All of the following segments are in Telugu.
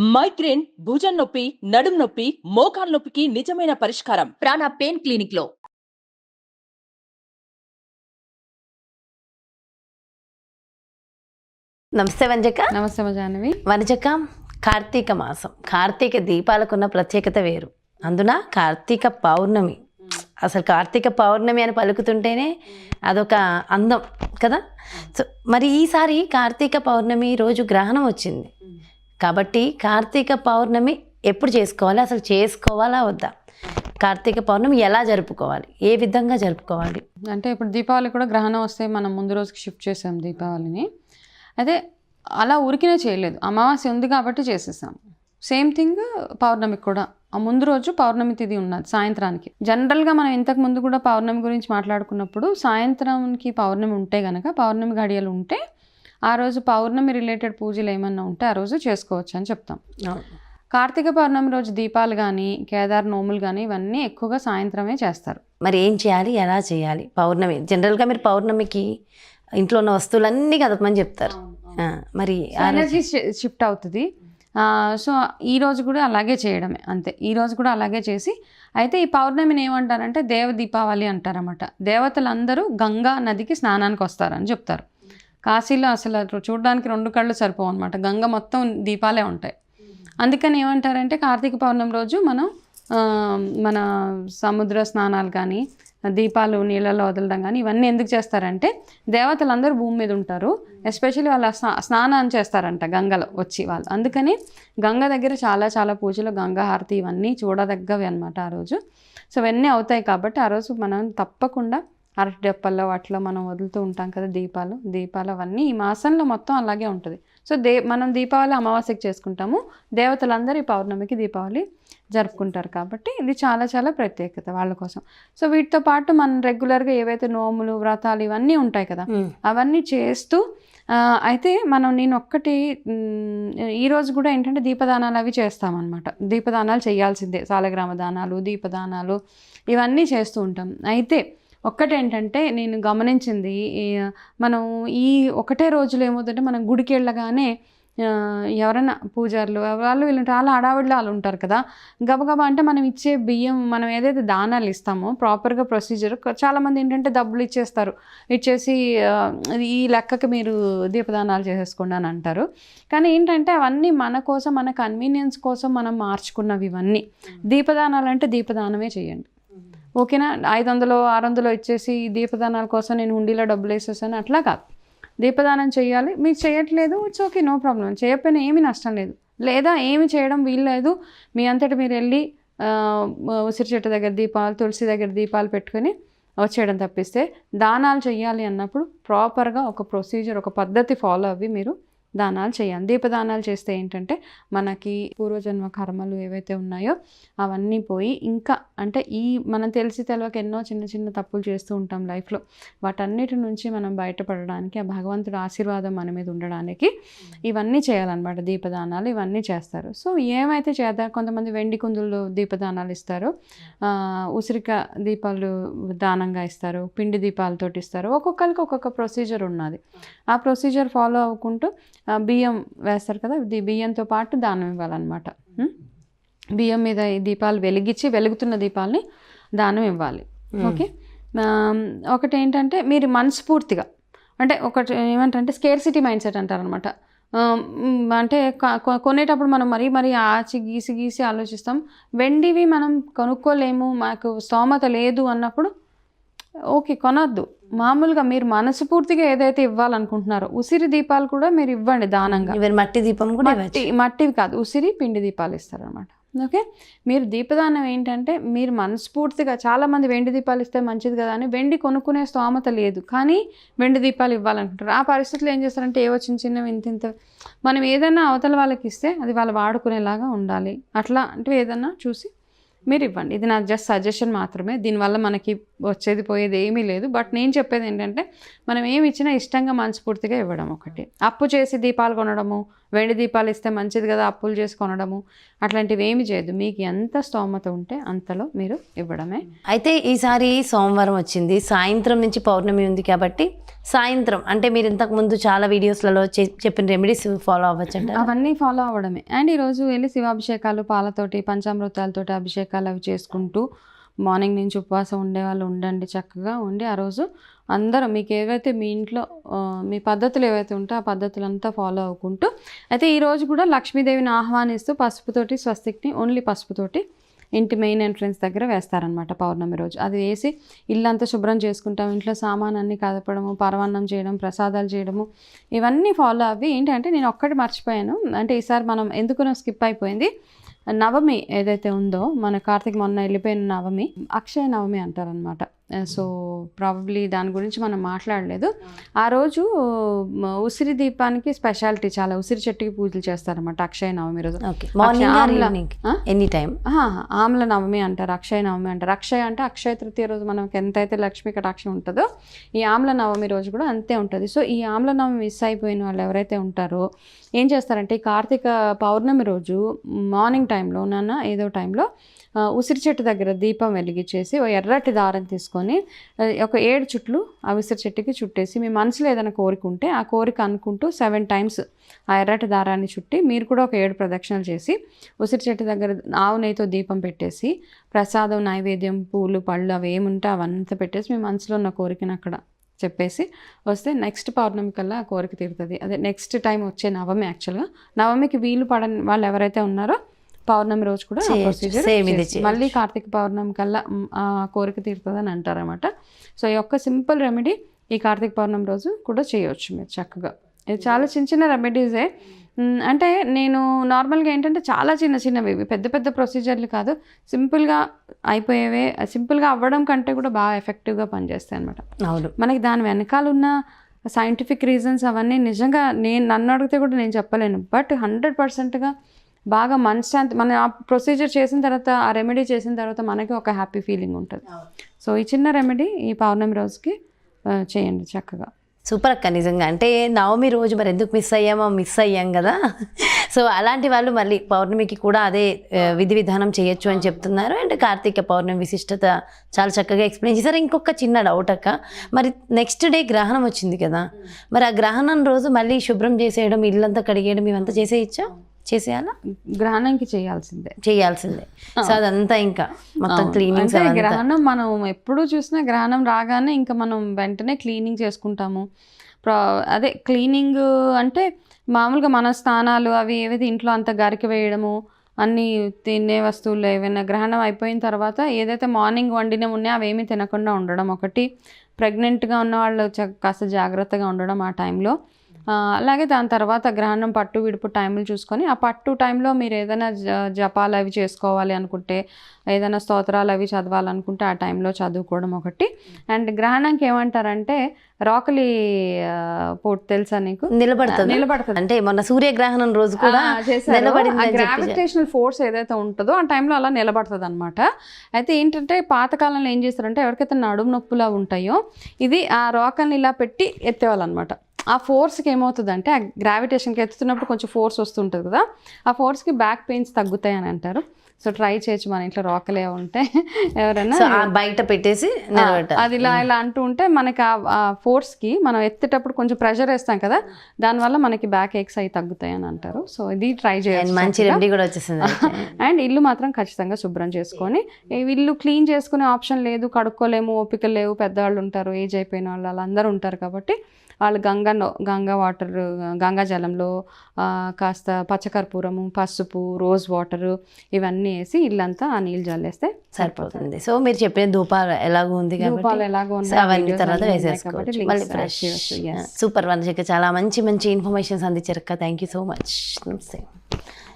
మైగ్రేన్ భుజం నొప్పి నడుం నొప్పి మోకాలు నొప్పికి నిజమైన పరిష్కారం. ప్రాణ పెయిన్ క్లినిక్లో నమస్తే వంజక. నమస్తే మా జాహ్నవి వనజక కార్తీక మాసం. కార్తీక దీపాలకున్న ప్రత్యేకత వేరు. అందున కార్తీక పౌర్ణమి. అసలు కార్తీక పౌర్ణమి అని పలుకుతుంటేనే అదొక అందం కదా? సో మరి ఈసారి కార్తీక పౌర్ణమి రోజు గ్రహణం వచ్చింది. కాబట్టి కార్తీక పౌర్ణమి ఎప్పుడు చేసుకోవాలి? అసలు చేసుకోవాలా వద్దా? కార్తీక పౌర్ణమి ఎలా జరుపుకోవాలి? ఏ విధంగా జరుపుకోవాలి? అంటే ఇప్పుడు దీపావళి కూడా గ్రహణం వస్తే మనం ముందు రోజుకి షిఫ్ట్ చేసాం దీపావళిని. అయితే అలా ఉరికినే చేయలేదు. అమావాస్య ఉంది కాబట్టి చేసేసాం. సేమ్ థింగ్ పౌర్ణమికి కూడా. ఆ ముందు రోజు పౌర్ణమి తిది ఉన్నది సాయంత్రానికి. జనరల్గా మనం ఇంతకు ముందు కూడా పౌర్ణమి గురించి మాట్లాడుకున్నప్పుడు సాయంత్రానికి పౌర్ణమి ఉంటే గనక పౌర్ణమి గడియలు ఉంటే ఆ రోజు పౌర్ణమి రిలేటెడ్ పూజలు ఏమన్నా ఉంటే ఆ రోజు చేసుకోవచ్చు అని చెప్తాం. కార్తీక పౌర్ణమి రోజు దీపాలు కానీ కేదార్ నోములు కానీ ఇవన్నీ ఎక్కువగా సాయంత్రమే చేస్తారు. మరి ఏం చేయాలి? ఎలా చేయాలి? పౌర్ణమి జనరల్గా మీరు పౌర్ణమికి ఇంట్లో ఉన్న వస్తువులన్నీ కదపమని చెప్తారు. మరి ఎనర్జీ షిఫ్ట్ అవుతుంది. సో ఈ రోజు కూడా అలాగే చేయడమే అంతే. ఈ రోజు కూడా అలాగే చేసి అయితే ఈ పౌర్ణమిని ఏమంటారంటే దేవ దీపావళి అంటారన్నమాట. దేవతలందరూ గంగా నదికి స్నానానికి వస్తారని చెప్తారు. కాశీలో అసలు అటు చూడడానికి రెండు కళ్ళు సరిపోవు అనమాట గంగ మొత్తం దీపాలే ఉంటాయి. అందుకని ఏమంటారంటే కార్తీక పౌర్ణమి రోజు మనం మన సముద్ర స్నానాలు కానీ దీపాలు నీళ్ళలో వదలడం కానీ ఇవన్నీ ఎందుకు చేస్తారంటే దేవతలందరూ భూమి మీద ఉంటారు. ఎస్పెషల్లీ వాళ్ళ స్నా స్నానం చేస్తారంట గంగలో వచ్చి వాళ్ళు. అందుకని గంగ దగ్గర చాలా చాలా పూజలు గంగా హారతి ఇవన్నీ చూడదగ్గవి అనమాట ఆ రోజు. సో ఇవన్నీ అవుతాయి కాబట్టి ఆ రోజు మనం తప్పకుండా అరటి డెప్పల్లో వాటిలో మనం వదులుతూ ఉంటాం కదా దీపాలు. దీపాలు అవన్నీ ఈ మాసంలో మొత్తం అలాగే ఉంటుంది. సో దే మనం దీపావళి అమావాస్యకి చేసుకుంటాము. దేవతలందరూ ఈ పౌర్ణమికి దీపావళి జరుపుకుంటారు కాబట్టి ఇది చాలా చాలా ప్రత్యేకత వాళ్ళ కోసం. సో వీటితో పాటు మనం రెగ్యులర్గా ఏవైతే నోములు వ్రతాలు ఇవన్నీ ఉంటాయి కదా అవన్నీ చేస్తూ అయితే మనం నేను ఒక్కటి ఈరోజు కూడా ఏంటంటే దీపదానాలు అవి చేస్తామన్నమాట. దీపదానాలు చేయాల్సిందే. సాలగ్రామ దానాలు దీపదానాలు ఇవన్నీ చేస్తూ ఉంటాం. అయితే ఒక్కటేంటంటే నేను గమనించింది మనం ఈ ఒకటే రోజులో ఏమవుతుందంటే మనం గుడికి వెళ్ళగానే ఎవరైనా పూజారులు వాళ్ళు వీళ్ళు చాలా హడావిడిలో వాళ్ళు ఉంటారు కదా. గబగబా అంటే మనం ఇచ్చే బియ్యం మనం ఏదైతే దానాలు ఇస్తామో ప్రాపర్గా ప్రొసీజర్ చాలామంది ఏంటంటే డబ్బులు ఇచ్చేస్తారు. ఇచ్చేసి ఈ లెక్కకి మీరు దీపదానాలు చేసేసుకోండి అని అంటారు. కానీ ఏంటంటే అవన్నీ మన కోసం మన కన్వీనియన్స్ కోసం మనం మార్చుకున్నవి ఇవన్నీ. దీపదానాలు అంటే దీపదానమే చేయండి. ఓకేనా? ఐదు వందలు ఆరు వందలు ఇచ్చేసి దీపదానాల కోసం నేను హుండీలో డబ్బులు వేసేసాను. అట్లా కాదు. దీపదానం చేయాలి మీరు చేయట్లేదు. It's okay. నో ప్రాబ్లం చేయకపోయినా ఏమీ నష్టం లేదు. లేదా ఏమి చేయడం వీల్లేదు మీ అంతటి మీరు వెళ్ళి ఉసిరి చెట్టు దగ్గర దీపాలు తులసి దగ్గర దీపాలు పెట్టుకొని వచ్చేయడం తప్పిస్తే దానాలు చేయాలి అన్నప్పుడు ప్రాపర్గా ఒక ప్రొసీజర్ ఒక పద్ధతి ఫాలో అవి మీరు దానాలు చేయాలి. దీపదానాలు చేస్తే ఏంటంటే మనకి పూర్వజన్మ కర్మలు ఏవైతే ఉన్నాయో అవన్నీ పోయి ఇంకా అంటే ఈ మనం తెలిసి తెలవక ఎన్నో చిన్న చిన్న తప్పులు చేస్తూ ఉంటాం లైఫ్లో. వాటన్నిటి నుంచి మనం బయటపడడానికి ఆ భగవంతుడి ఆశీర్వాదం మన మీద ఉండడానికి ఇవన్నీ చేయాలన్నమాట. దీపదానాలు ఇవన్నీ చేస్తారు. సో ఏమైతే చేద్దాం కొంతమంది వెండి కుందుల్లో దీపదానాలు ఇస్తారు. ఉసిరిక దీపాలు దానంగా ఇస్తారు పిండి దీపాలతోటి ఇస్తారు. ఒక్కొక్కరికి ఒక్కొక్క ప్రొసీజర్ ఉన్నది. ఆ ప్రొసీజర్ ఫాలో అవ్వకుంటూ బియ్యం వేస్తారు కదా ది బియ్యంతో పాటు దానం ఇవ్వాలన్నమాట? బియ్యం మీద ఈ దీపాలు వెలిగించి వెలుగుతున్న దీపాలని దానం ఇవ్వాలి. ఓకే? ఒకటి ఏంటంటే మీరు మనస్ఫూర్తిగా అంటే ఒకటి ఏమంటారంటే స్కేర్సిటీ మైండ్ సెట్ అంటారనమాట అంటే కొనేటప్పుడు మనం మరీ మరీ ఆచి గీసి గీసి ఆలోచిస్తాం. వెండివి మనం కొనుక్కోలేము మాకు స్తోమత లేదు అన్నప్పుడు ఓకే కొనొద్దు. మామూలుగా మీరు మనస్ఫూర్తిగా ఏదైతే ఇవ్వాలనుకుంటున్నారో ఉసిరి దీపాలు కూడా మీరు ఇవ్వండి దానంగా. మట్టి దీపం కూడా మట్టి మట్టివి కాదు ఉసిరి పిండి దీపాలు ఇస్తారనమాట ఓకే? మీరు దీపదానం ఏంటంటే మీరు మనస్ఫూర్తిగా చాలామంది వెండి దీపాలు ఇస్తే మంచిది కదా అని వెండి కొనుక్కునే స్తోమత లేదు. కానీ వెండి దీపాలు ఇవ్వాలనుకుంటారు. ఆ పరిస్థితుల్లో ఏం చేస్తారంటే ఏవో చిన్న చిన్నవి ఇంత ఇంత మనం ఏదైనా అవతల వాళ్ళకి ఇస్తే అది వాళ్ళు వాడుకునేలాగా ఉండాలి. అట్లా అంటే ఏదన్నా చూసి మీరు ఇవ్వండి ఇది నాకు జస్ట్ సజెషన్ మాత్రమే. దీనివల్ల మనకి వచ్చేది పోయేది ఏమీ లేదు. బట్ నేను చెప్పేది ఏంటంటే మనం ఏమి ఇచ్చినా ఇష్టంగా మనస్ఫూర్తిగా ఇవ్వడం ఒకటి. అప్పు చేసి దీపాలు కొనడము వెండి దీపాలు ఇస్తే మంచిది కదా అప్పులు చేసి కొనడము. అట్లాంటివి ఏమి చేయదు మీకు ఎంత స్తోమత ఉంటే అంతలో మీరు ఇవ్వడమే. అయితే ఈసారి సోమవారం వచ్చింది. సాయంత్రం నుంచి పౌర్ణమి ఉంది కాబట్టి సాయంత్రం అంటే మీరు ఇంతకు ముందు చాలా వీడియోస్లలో చె- చెప్పిన రెమెడీస్ ఫాలో అవ్వచ్చంట అవన్నీ ఫాలో అవ్వడమే. అండ్ ఈరోజు వెళ్ళి శివాభిషేకాలు పాలతోటి పంచామృతాలతోటి అభిషేకాలు అవి చేసుకుంటూ మార్నింగ్ నుంచి ఉపవాసం ఉండే వాళ్ళు ఉండండి చక్కగా ఉండి ఆ రోజు అందరూ మీకు ఏవైతే మీ ఇంట్లో మీ పద్ధతులు ఏవైతే ఉంటే ఆ పద్ధతులంతా ఫాలో అవ్వుకుంటూ అయితే ఈ రోజు కూడా లక్ష్మీదేవిని ఆహ్వానిస్తూ పసుపుతోటి స్వస్తిక్ని ఓన్లీ పసుపుతోటి ఇంటి మెయిన్ ఎంట్రన్స్ దగ్గర వేస్తారనమాట పౌర్ణమి రోజు. అది వేసి ఇల్లంతా శుభ్రం చేసుకుంటాం ఇంట్లో సామానాన్ని కదపడము పరవాన్నం చేయడం ప్రసాదాలు చేయడము ఇవన్నీ ఫాలో అవి ఏంటంటే నేను ఒక్కటి మర్చిపోయాను. అంటే ఈసారి మనం ఎందుకు స్కిప్ అయిపోయింది. నవమి ఏదైతే ఉందో మన కార్తీక్ మొన్న వెళ్ళిపోయిన నవమి అక్షయ నవమి అంటారనమాట సో ప్రాబబ్లీ దాని గురించి మనం మాట్లాడలేదు. ఆ రోజు ఉసిరి దీపానికి స్పెషాలిటీ చాలా ఉసిరి చెట్టుకి పూజలు చేస్తారన్నమాట. అక్షయ నవమి రోజు? ఎనీ టైం ఆమ్ల నవమి అంటారు అక్షయ నవమి అంటారు. అక్షయ అంటే అక్షయ తృతీయ రోజు మనకి ఎంతైతే లక్ష్మీ కటాక్షం ఉంటుందో ఈ ఆమ్ల నవమి రోజు కూడా అంతే ఉంటుంది. సో ఈ ఆమ్ల నవమి మిస్ అయిపోయిన వాళ్ళు ఎవరైతే ఉంటారో ఏం చేస్తారంటే ఈ కార్తీక పౌర్ణమి రోజు మార్నింగ్ టైంలో నాన్న ఏదో టైంలో ఉసిరి చెట్టు దగ్గర దీపం వెలిగించేసి ఎర్రటి దారం తీసుకొని తీసుకొని ఒక ఏడు చుట్లు ఆ చెట్టుకి చుట్టేసి మీ మనసులో ఏదైనా కోరిక ఉంటే ఆ కోరిక అనుకుంటూ సెవెన్ టైమ్స్ ఆ ఎర్రటి దారాన్ని చుట్టి మీరు కూడా ఒక ఏడు ప్రదక్షిణలు చేసి ఉసిరి చెట్టు దగ్గర ఆవు నెయ్యితో దీపం పెట్టేసి ప్రసాదం నైవేద్యం పూలు పళ్ళు అవి ఏముంటే అవంతా పెట్టేసి మీ మనసులో ఉన్న కోరికను అక్కడ చెప్పేసి వస్తే నెక్స్ట్ పౌర్ణమి కల్లా ఆ కోరిక తీరుతుంది. అదే నెక్స్ట్ టైం వచ్చే నవమి యాక్చువల్గా నవమికి వీలు పడని వాళ్ళు ఎవరైతే ఉన్నారో పౌర్ణమి రోజు కూడా ఇది. చేయొచ్చు. మళ్ళీ కార్తీక పౌర్ణమి కల్లా కోరిక తీరుతుంది అని అంటారనమాట సో ఈ యొక్క సింపుల్ రెమెడీ ఈ కార్తీక పౌర్ణమి రోజు కూడా చేయొచ్చు మీరు చక్కగా. ఇది చాలా చిన్న చిన్న రెమెడీసే అంటే నేను నార్మల్గా ఏంటంటే చాలా చిన్న చిన్నవి ఇవి పెద్ద పెద్ద ప్రొసీజర్లు కాదు. సింపుల్గా అయిపోయేవే సింపుల్గా అవ్వడం కంటే కూడా బాగా ఎఫెక్టివ్గా పనిచేస్తాయి అనమాట అవును. మనకి దాని వెనకాల ఉన్న సైంటిఫిక్ రీజన్స్ అవన్నీ నిజంగా నేను నన్ను అడిగితే కూడా నేను చెప్పలేను. బట్ హండ్రెడ్ పర్సెంట్గా బాగా మనశ్శాంతి మన ఆ ప్రొసీజర్ చేసిన తర్వాత ఆ రెమెడీ చేసిన తర్వాత మనకి ఒక హ్యాపీ ఫీలింగ్ ఉంటుంది. సో ఈ చిన్న రెమెడీ ఈ పౌర్ణమి రోజుకి చేయండి చక్కగా. సూపర్ అక్క నిజంగా. అంటే నవమి రోజు మరి ఎందుకు మిస్ అయ్యామో మిస్ అయ్యాం కదా. సో అలాంటి వాళ్ళు మళ్ళీ పౌర్ణమికి కూడా అదే విధి విధానం చేయొచ్చు అని చెప్తున్నారు. అండ్ కార్తీక పౌర్ణమి విశిష్టత చాలా చక్కగా ఎక్స్ప్లెయిన్ చేశారు. ఇంకొక చిన్న డౌట్ అక్క మరి నెక్స్ట్ డే గ్రహణం వచ్చింది కదా. మరి ఆ గ్రహణం రోజు మళ్ళీ శుభ్రం చేసేయడం ఇల్లంతా కడిగేయడం ఇవంతా చేసేయచ్చా? చేసేయాలా? గ్రహణంకి చేయాల్సిందే. చేయాల్సిందే. సో అదంతా ఇంకా మొత్తం అంటే గ్రహణం మనం ఎప్పుడు చూసినా గ్రహణం రాగానే ఇంకా మనం వెంటనే క్లీనింగ్ చేసుకుంటాము. అదే క్లీనింగ్ అంటే మామూలుగా మన స్నానాలు అవి ఏవైతే ఇంట్లో అంత గరికి వేయడము అన్ని తినే వస్తువులు ఏవైనా గ్రహణం అయిపోయిన తర్వాత ఏదైతే మార్నింగ్ వండిన ఉన్నాయో అవేమీ తినకుండా ఉండడం ఒకటి. ప్రెగ్నెంట్గా ఉన్న వాళ్ళు కాస్త జాగ్రత్తగా ఉండడం ఆ టైంలో. అలాగే దాని తర్వాత గ్రహణం పట్టు విడుపు టైంలు చూసుకొని ఆ పట్టు టైంలో మీరు ఏదైనా జపాలు అవి చేసుకోవాలి అనుకుంటే ఏదైనా స్తోత్రాలు అవి చదవాలనుకుంటే ఆ టైంలో చదువుకోవడం ఒకటి. అండ్ గ్రహణంకి ఏమంటారంటే రాకలి పోట్ తెలుసా నీకు? నిలబడుతుంది. నిలబడుతుంది. అంటే మొన్న సూర్యగ్రహణం రోజు కూడా గ్రావిటేషనల్ ఫోర్స్ ఏదైతే ఉంటుందో ఆ టైంలో అలా నిలబడుతుంది అనమాట అయితే ఏంటంటే పాతకాలంలో ఏం చేస్తారంటే ఎవరికైతే నడుము నొప్పులా ఉంటాయో ఇది ఆ రోకల్ని ఇలా పెట్టి ఎత్తేవాళ్ళు అనమాట ఆ ఫోర్స్కి ఏమవుతుందంటే ఆ గ్రావిటేషన్కి ఎత్తుతున్నప్పుడు కొంచెం ఫోర్స్ వస్తుంటుంది కదా. ఆ ఫోర్స్కి బ్యాక్ పెయిన్స్ తగ్గుతాయి అని అంటారు. సో ట్రై చేయొచ్చు మన ఇంట్లో రోకలే ఉంటే. ఎవరైనా బయట పెట్టేసి అది ఇలా ఇలా అంటూ ఉంటే మనకి ఆ- ఫోర్స్కి మనం ఎత్తేటప్పుడు కొంచెం ప్రెషర్ వేస్తాం కదా. దానివల్ల మనకి బ్యాక్ ఏక్స్ అవి తగ్గుతాయి అని అంటారు. సో ఇది ట్రై చేయాలి మంచి రెమెడీ కూడా వచ్చేసింది. అండ్ ఇల్లు మాత్రం ఖచ్చితంగా శుభ్రం చేసుకొని ఇల్లు క్లీన్ చేసుకునే ఆప్షన్ లేదు. కడుక్కోలేము ఓపిక లేవు. పెద్దవాళ్ళు ఉంటారు ఏజ్ అయిపోయిన వాళ్ళు వాళ్ళందరూ ఉంటారు కాబట్టి వాళ్ళు గంగా గంగా వాటర్ గంగా జలంలో కాస్త పచ్చకర్పూరము పసుపు రోజ్ వాటర్ ఇవన్నీ వేసి ఇల్లంతా ఆ నీళ్ళు జల్లేస్తే సరిపోతుంది. సో మీరు చెప్పిన ధూపాలు ఎలాగో ఉంది ధూపాలు ఎలాగో అవన్నీ తర్వాత వేసేసుకోవచ్చు. ఫ్రెష్. సూపర్ వంశక చాలా మంచి మంచి ఇన్ఫర్మేషన్స్ అందించారు అక్క. థ్యాంక్ యూ సో మచ్ నమస్తే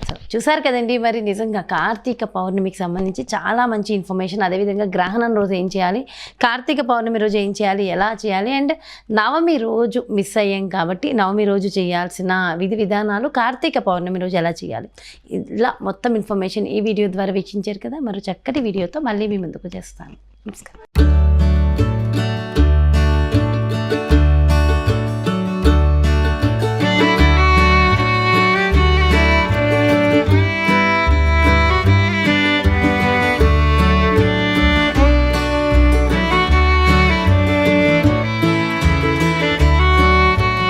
సో చూసారు కదండి మరి నిజంగా కార్తీక పౌర్ణమికి సంబంధించి చాలా మంచి ఇన్ఫర్మేషన్ అదేవిధంగా గ్రహణం రోజు ఏం చేయాలి? కార్తీక పౌర్ణమి రోజు ఏం చేయాలి? ఎలా చేయాలి? అండ్ నవమి రోజు మిస్ అయ్యాం కాబట్టి నవమి రోజు చేయాల్సిన విధి విధానాలు కార్తీక పౌర్ణమి రోజు ఎలా చేయాలి? ఇలా మొత్తం ఇన్ఫర్మేషన్ ఈ వీడియో ద్వారా వీక్షించారు కదా? మరో చక్కటి వీడియోతో మళ్ళీ మీ ముందుకు చేస్తాను. నమస్కారం.